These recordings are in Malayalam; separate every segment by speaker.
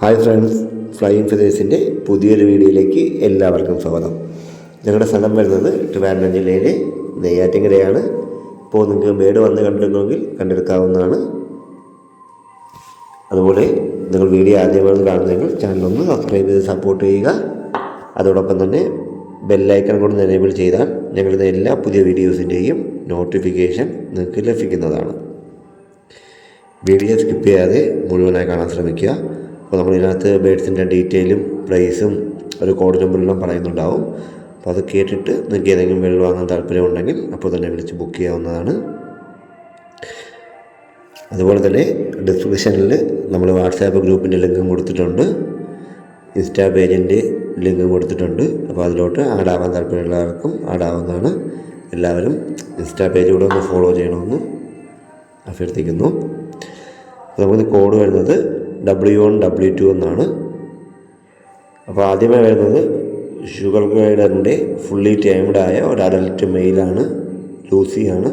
Speaker 1: ഹായ് ഫ്രണ്ട്സ് ഫ്ലൈയിങ് ഫെതേഴ്സിന്റെ പുതിയൊരു വീഡിയോയിലേക്ക് എല്ലാവർക്കും സ്വാഗതം. ഞങ്ങളുടെ സ്ഥലം വരുന്നത് ട്രിവാൻഡ്രം ജില്ലയിലെ നെയ്യാറ്റിങ്കരയാണ് ഇപ്പോൾ നിങ്ങൾക്ക് ബേഡ് വന്ന് കണ്ടിരുന്നെങ്കിൽ കണ്ടെടുക്കാവുന്നതാണ്. അതുപോലെ നിങ്ങൾ വീഡിയോ ആദ്യമായി കാണുന്നെങ്കിൽ ചാനലൊന്ന് സബ്സ്ക്രൈബ് ചെയ്ത് സപ്പോർട്ട് ചെയ്യുക. അതോടൊപ്പം തന്നെ ബെല്ലൈക്കൺ കൂടി എനേബിൾ ചെയ്താൽ ഞങ്ങളുടെ എല്ലാ പുതിയ വീഡിയോസിന്റെയും നോട്ടിഫിക്കേഷൻ നിങ്ങൾക്ക് ലഭിക്കുന്നതാണ്. വീഡിയോ സ്കിപ്പ് ചെയ്യാതെ മുഴുവനായി കാണാൻ ശ്രമിക്കുക. അപ്പോൾ നമ്മൾ ഇതിനകത്ത് ബേഡ്സിന്റെ ഡീറ്റെയിലും പ്രൈസും ഒരു കോഡ് നമ്പറെല്ലാം പറയുന്നുണ്ടാവും. അപ്പോൾ അത് കേട്ടിട്ട് നിങ്ങൾക്ക് ഏതെങ്കിലും ബേഡ് വാങ്ങാൻ താല്പര്യമുണ്ടെങ്കിൽ അപ്പോൾ തന്നെ വിളിച്ച് ബുക്ക് ചെയ്യാവുന്നതാണ്. അതുപോലെ തന്നെ ഡിസ്ക്രിപ്ഷനിൽ നമ്മൾ വാട്സാപ്പ് ഗ്രൂപ്പിന്റെ ലിങ്കും കൊടുത്തിട്ടുണ്ട്. ഇൻസ്റ്റാ പേജിന്റെ ലിങ്കും കൊടുത്തിട്ടുണ്ട്. അപ്പോൾ അതിലോട്ട് ആവാൻ താല്പര്യമുള്ളവർക്കും ആഡാവുന്നതാണ്. എല്ലാവരും ഇൻസ്റ്റാ പേജ് കൂടെ ഒന്ന് ഫോളോ ചെയ്യണമെന്ന് അഭ്യർത്ഥിക്കുന്നു. അതുപോലെ കോഡ് വരുന്നത് ഡബ്ല്യു വൺ ഡബ്ല്യു ടു എന്നാണ്. അപ്പോൾ ആദ്യമേ വരുന്നത് ഷുഗർ ഗ്രൈഡറിന്റെ ഫുള്ളി ടൈംഡ് ആയ ഒരു അഡൽട്ട് മെയിലാണ് ലൂസിയാണ്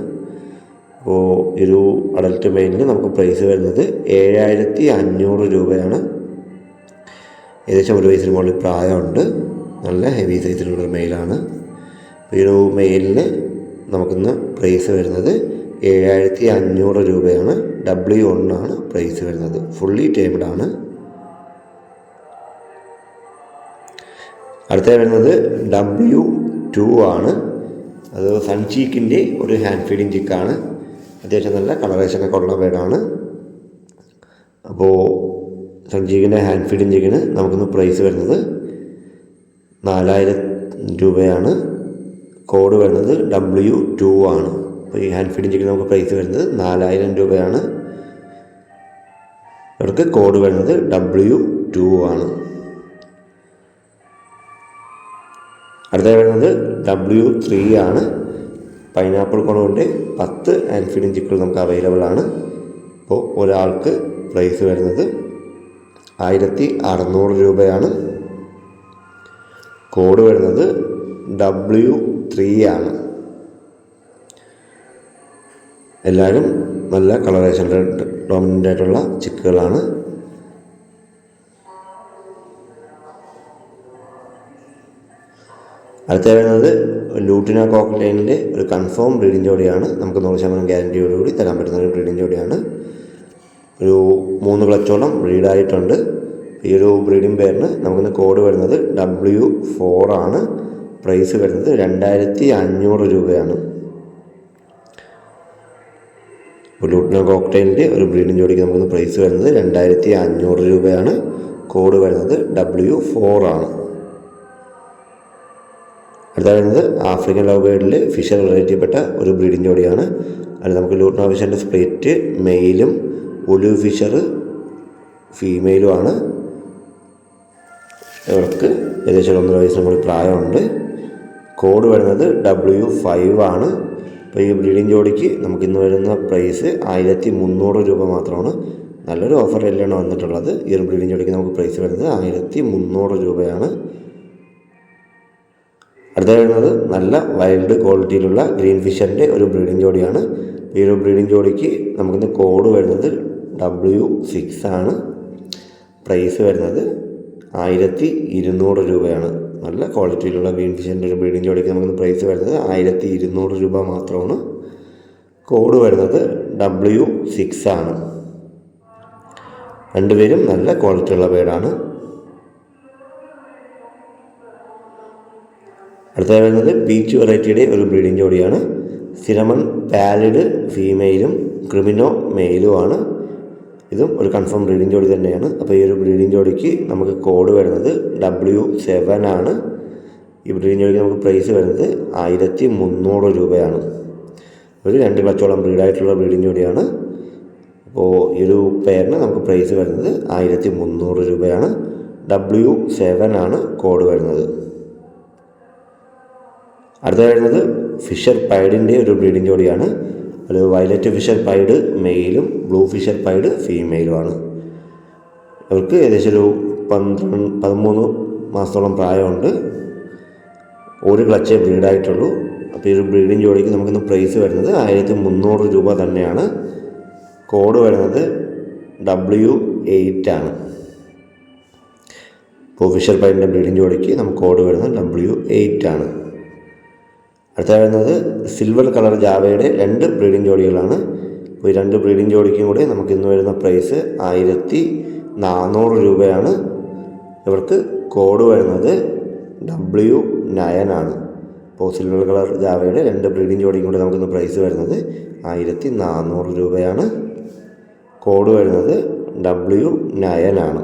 Speaker 1: അപ്പോൾ ഒരു അഡൽട്ട് മെയിലിന് നമുക്ക് പ്രൈസ് വരുന്നത് ഏഴായിരത്തി അഞ്ഞൂറ് രൂപയാണ്. ഏകദേശം ഒരു വയസ്സിന് മുകളിൽ പ്രായമുണ്ട്. നല്ല ഹെവി സൈസിലുള്ള മെയിലാണ് ഈ ഒരു മെയിലിന് നമുക്കിന്ന് പ്രൈസ് വരുന്നത് ഏഴായിരത്തി അഞ്ഞൂറ് രൂപയാണ് ഡബ്ല്യു ഒന്നാണ് പ്രൈസ് വരുന്നത്. ഫുള്ളി ടൈംഡ് ആണ്. അടുത്ത വരുന്നത് ഡബ്ല്യു ടു ആണ്. അത് സൺചീക്കിന്റെ ഒരു ഹാൻഡ് ഫീഡിങ് ചിക്കാണ് അത്യാവശ്യം നല്ല കളറേഷനൊക്കെ ഉള്ള ബേഡാണ് അപ്പോൾ സൺചീക്കിന്റെ ഹാൻഡ് ഫീഡിങ് ചിക്കിന് നമുക്കിന്ന് പ്രൈസ് വരുന്നത് നാലായിരം രൂപയാണ്. കോഡ് വരുന്നത് ഡബ്ല്യു ടു ആണ്. അപ്പോൾ ഈ ഹാൻഡ് ഫീഡിങ് ചെയ്യുന്ന നമുക്ക് പ്രൈസ് വരുന്നത് നാലായിരം രൂപയാണ്. ഇവർക്ക് കോഡ് വരുന്നത് ഡബ്ല്യു ടു ആണ്. അടുത്ത വരുന്നത് ഡബ്ല്യു ത്രീ ആണ്. പൈനാപ്പിൾ കൊണുകൊണ്ട് പത്ത് ഹാൻഡ് ഫീഡിങ് ചിക്കുകൾ നമുക്ക് അവൈലബിൾ ആണ്. അപ്പോൾ ഒരാൾക്ക് പ്രൈസ് വരുന്നത് ആയിരത്തി അറുന്നൂറ് രൂപയാണ്. കോഡ് വരുന്നത് ഡബ്ല്യു ത്രീ ആണ്. എല്ലാവരും നല്ല കളറേഷൻ ഡോമിനന്റ് ആയിട്ടുള്ള ചിക്കുകളാണ്. അടുത്ത വരുന്നത് ലൂട്ടിന കോക്ടൈനിന്റെ ഒരു കൺഫേം ബ്രീഡിംഗ് ജോഡിയാണ്. നമുക്ക് നൂറ് ശതമാനം ഗ്യാരന്റിയോടുകൂടി തരാൻ പറ്റുന്ന ഒരു ബ്രീഡിംഗ് ജോഡിയാണ്. ഒരു മൂന്ന് ക്ലച്ചോളം ബ്രീഡായിട്ടുണ്ട് ഈ ഒരു ബ്രീഡിംഗ് പേരിന് നമുക്കിന്ന് കോഡ് വരുന്നത് ഡബ്ല്യു ഫോർ ആണ്. പ്രൈസ് വരുന്നത് രണ്ടായിരത്തി അഞ്ഞൂറ് രൂപയാണ്. ലൂട്ടിന കോക്ടെയിലിന്റെ ഒരു ബ്രീഡിംഗ് ജോഡിക്ക് നമുക്ക് പ്രൈസ് വരുന്നത് രണ്ടായിരത്തി അഞ്ഞൂറ് രൂപയാണ്. കോഡ് വരുന്നത് ഡബ്ല്യു ഫോർ ആണ്. അടുത്ത വരുന്നത് ആഫ്രിക്കൻ ലവ് ഫിഷർ റിലേറ്റീവ്പ്പെട്ട ഒരു ബ്രീഡിംഗ് ജോഡിയാണ്. അതിൽ നമുക്ക് ലൂട്ടിനോ ഫിഷറിന്റെ സ്പ്ലിറ്റ് മെയിലും ഒലു ഫിഷർ ഫീമെയിലുമാണ് ഇവർക്ക് ഏകദേശം ഒന്നര വയസ്സിന് കൂടി പ്രായമുണ്ട്. കോഡ് വരുന്നത് ഡബ്ല്യു ഫൈവ് ആണ്. അപ്പോൾ ഈ ബ്രീഡിംഗ് ജോഡിക്ക് നമുക്ക് ഇന്ന് വരുന്ന പ്രൈസ് ആയിരത്തി മുന്നൂറ് രൂപ മാത്രമാണ്. നല്ലൊരു ഓഫർ എല്ലാം വന്നിട്ടുള്ളത്. ഈ ഒരു ബ്രീഡിംഗ് ജോഡിക്ക് നമുക്ക് പ്രൈസ് വരുന്നത് ആയിരത്തി മുന്നൂറ് രൂപയാണ്. അടുത്ത വരുന്നത് നല്ല വൈൽഡ് ക്വാളിറ്റിയിലുള്ള ഗ്രീൻ ഫിഷറിന്റെ ഒരു ബ്രീഡിംഗ് ജോഡിയാണ്. ഈ ഒരു ബ്രീഡിംഗ് ജോഡിക്ക് നമുക്കിന്ന് കോഡ് വരുന്നത് ഡബ്ല്യു സിക്സ് ആണ്. പ്രൈസ് വരുന്നത് ആയിരത്തി ഇരുന്നൂറ് രൂപയാണ്. നല്ല ക്വാളിറ്റിയിലുള്ള ഗ്രീൻ ഫിഷിന്റെ ഒരു ബ്രീഡിംഗ് ജോഡിക്ക് നമുക്ക് പ്രൈസ് വരുന്നത് ആയിരത്തി ഇരുന്നൂറ് രൂപ മാത്രമാണ്. കോഡ് വരുന്നത് ഡബ്ല്യു സിക്സ് ആണ്. രണ്ടുപേരും നല്ല ക്വാളിറ്റിയുള്ള പേരാണ്. അടുത്ത വരുന്നത് ബീച്ച് വെറൈറ്റിയുടെ ഒരു ബ്രീഡിംഗ് ജോഡിയാണ്. സിനമൺ പാലിഡ് ഫീമെയിലും ക്രിമിനോ മെയിലുമാണ് ഇതും ഒരു കൺഫേം ബ്രീഡിംഗ് ജോഡി തന്നെയാണ്. അപ്പോൾ ഈ ഒരു ബ്രീഡിംഗ് ജോഡിക്ക് നമുക്ക് കോഡ് വരുന്നത് ഡബ്ല്യു സെവൻ ആണ്. ഈ ബ്രീഡിംഗ് ജോഡിക്ക് നമുക്ക് പ്രൈസ് വരുന്നത് ആയിരത്തി മുന്നൂറ് രൂപയാണ്. ഒരു രണ്ട് ക്ലച്ചോളം ബ്രീഡായിട്ടുള്ള ബ്രീഡിംഗ് ജോഡിയാണ് അപ്പോൾ ഈ ഒരു പെയറിന് നമുക്ക് പ്രൈസ് വരുന്നത് ആയിരത്തി മുന്നൂറ് രൂപയാണ്. ഡബ്ല്യു സെവൻ ആണ് കോഡ് വരുന്നത്. അടുത്ത വരുന്നത് ഫിഷർ പൈഡിന്റെ ഒരു ബ്രീഡിംഗ് ജോഡിയാണ് അത് വയലറ്റ് ഫിഷർ പൈഡ് മെയിലും ബ്ലൂ ഫിഷർ പൈഡ് ഫീമെയിലുമാണ്. അവർക്ക് ഏകദേശം ഒരു പന്ത്രണ്ട് പതിമൂന്ന് മാസത്തോളം പ്രായമുണ്ട്. ഒരു ക്ലച്ചേ ബ്രീഡായിട്ടുള്ളൂ. അപ്പോൾ ഈ ഒരു ബ്രീഡിങ് ജോഡിക്ക് നമുക്കിന്ന് പ്രൈസ് വരുന്നത് ആയിരത്തി മുന്നൂറ് രൂപ തന്നെയാണ്. കോഡ് വരുന്നത് ഡബ്ല്യു എയ്റ്റ് ആണ്. ഇപ്പോൾ ഫിഷർ പൈന്റെ ബ്രീഡിങ് ജോഡിക്ക് നമുക്ക് കോഡ് വരുന്നത് ഡബ്ല്യു എയ്റ്റ് ആണ്. അടുത്ത വരുന്നത് സിൽവർ കളർ ജാവയുടെ രണ്ട് ബ്രീഡിംഗ് ജോഡികളാണ്. അപ്പോൾ ഈ രണ്ട് ബ്രീഡിംഗ് ജോഡിക്കും കൂടി നമുക്ക് ഇന്ന് വരുന്ന പ്രൈസ് ആയിരത്തി നാനൂറ് രൂപയാണ്. ഇവർക്ക് കോഡ് വരുന്നത് ഡബ്ല്യു നയൻ ആണ്. അപ്പോൾ സിൽവർ കളർ ജാവയുടെ രണ്ട് ബ്രീഡിംഗ് ജോഡിയും കൂടി നമുക്കിന്ന് പ്രൈസ് വരുന്നത് ആയിരത്തി നാനൂറ് രൂപയാണ്. കോഡ് വരുന്നത് ഡബ്ല്യു നയൻ ആണ്.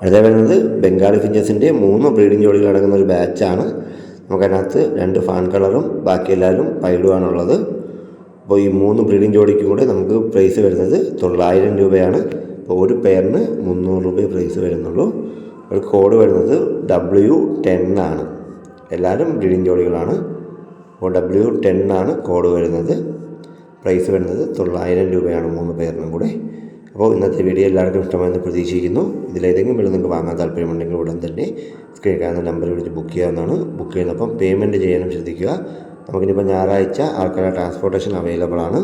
Speaker 1: അടുത്ത വരുന്നത് ബംഗാളി ഫിഞ്ചസിന്റെ മൂന്ന് ബ്രീഡിംഗ് ജോഡികൾ അടങ്ങുന്ന ഒരു ബാച്ചാണ് നമുക്കതിനകത്ത് രണ്ട് ഫാൻ കളറും ബാക്കി എല്ലാവരും പൈഡുമാണുള്ളത് അപ്പോൾ ഈ മൂന്ന് ബ്രീഡിംഗ് ജോഡിക്കും കൂടെ നമുക്ക് പ്രൈസ് വരുന്നത് തൊള്ളായിരം രൂപയാണ്. അപ്പോൾ ഒരു പെയറിന് മുന്നൂറ് രൂപ പ്രൈസ് വരുന്നുള്ളൂ. ഒരു കോഡ് വരുന്നത് ഡബ്ല്യു ടെൻ ആണ്. എല്ലാവരും ബ്രീഡിംഗ് ജോഡികളാണ്. അപ്പോൾ ഡബ്ല്യു ടെൻ ആണ് കോഡ് വരുന്നത്. പ്രൈസ് വരുന്നത് തൊള്ളായിരം രൂപയാണ് മൂന്ന് പേരിനും കൂടെ. അപ്പോൾ ഇന്നത്തെ വീഡിയോ എല്ലാവർക്കും ഇഷ്ടമായെന്ന് പ്രതീക്ഷിക്കുന്നു. ഇതിലേതെങ്കിലും വീട് നിങ്ങൾക്ക് വാങ്ങാൻ താല്പര്യമുണ്ടെങ്കിൽ ഉടൻ തന്നെ സ്ക്രീൻ കാണുന്ന നമ്പർ വിളിച്ച് ബുക്ക് ചെയ്യാവുന്നതാണ്. ബുക്ക് ചെയ്യുന്നപ്പം പേയ്മെന്റ് ചെയ്യാനും ശ്രദ്ധിക്കുക. നമുക്കിനിപ്പോൾ ഞായറാഴ്ച ആൾക്കാരുടെ ട്രാൻസ്പോർട്ടേഷൻ അവൈലബിൾ ആണ്.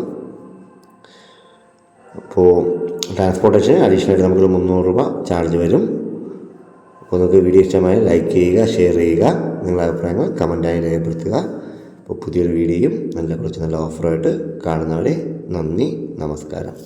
Speaker 1: അപ്പോൾ ട്രാൻസ്പോർട്ടേഷൻ അഡീഷണലായിട്ട് നമുക്കൊരു മുന്നൂറ് രൂപ ചാർജ് വരും. അപ്പോൾ നിങ്ങൾക്ക് വീഡിയോ ഇഷ്ടമായ ലൈക്ക് ചെയ്യുക ഷെയർ ചെയ്യുക നിങ്ങളുടെ അഭിപ്രായങ്ങൾ കമന്റായി രേഖപ്പെടുത്തുക. അപ്പോൾ പുതിയൊരു വീഡിയോയും നല്ല കുറച്ച് നല്ല ഓഫറായിട്ട് കാണുന്നവരെ നന്ദി നമസ്കാരം.